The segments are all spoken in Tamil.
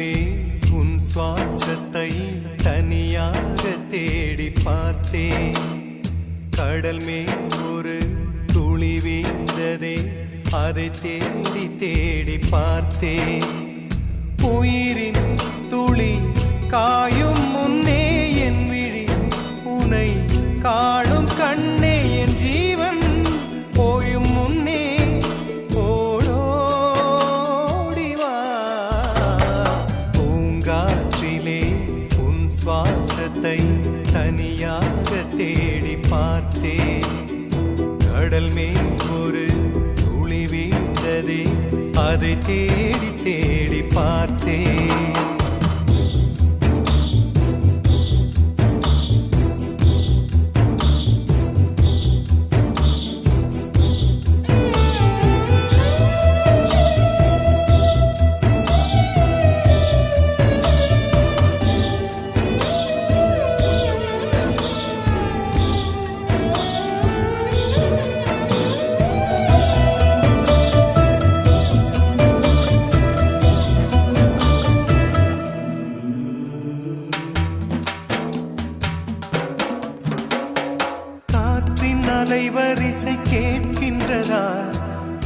பூங்காற்றிலே உன் சுவாசத்தை தனியாக தேடி பார்த்தேன். கடல் மேல் ஒரு துளி வீழ்ந்ததே அதை தேடி தேடி பார்த்தேன். உயிரின் துளி காயும் முன்னே என் விழி உனை காணும் சுவாசத்தை தனியாக தேடி பார்த்தேன். கடல் மேல் ஒரு துளி வீழ்ந்ததே அதை தேடி தேடி பார்த்தேன். காற்றின் கேட்கின்றதா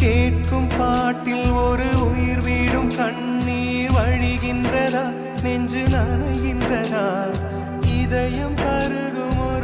கேட்கும் பாட்டில் ஒரு உயிர் வீடும் கண்ணீர் வழிகின்றதா நெஞ்சு நனைகின்றதா இதயம் கருகும் ஒரு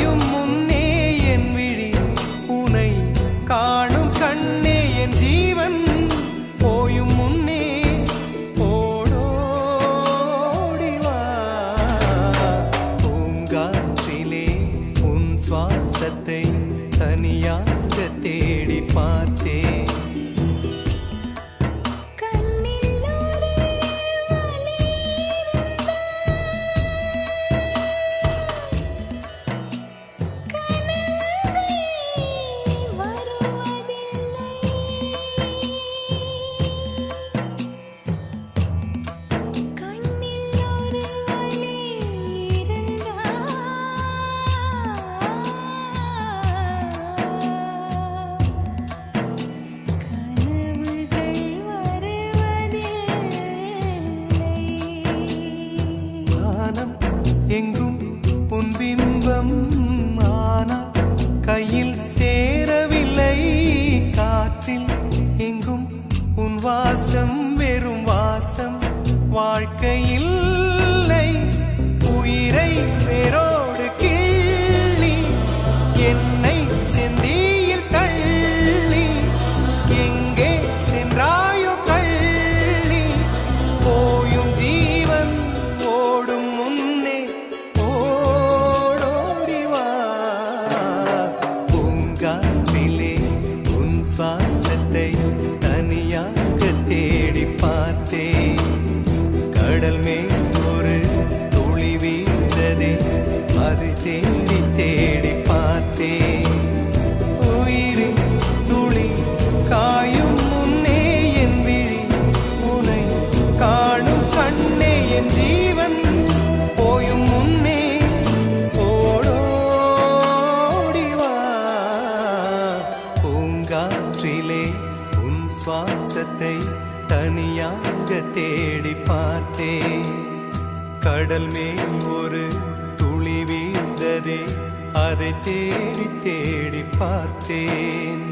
தனியாக தேடி பார்த்தேன் வானம் எங்கும் உன் பிம்பம் ஆனால் கையில் சேரவில்லை. காற்றில் எங்கும் உன் வாசம் வெறும் வாசம். வாழ்க்கையில் உயிரை வேரோடு பார்த்தேன் கடல் மேல் ஒரு துளி வீழ்ந்ததே. அதை தேடி தேடி பார்த்தேன்.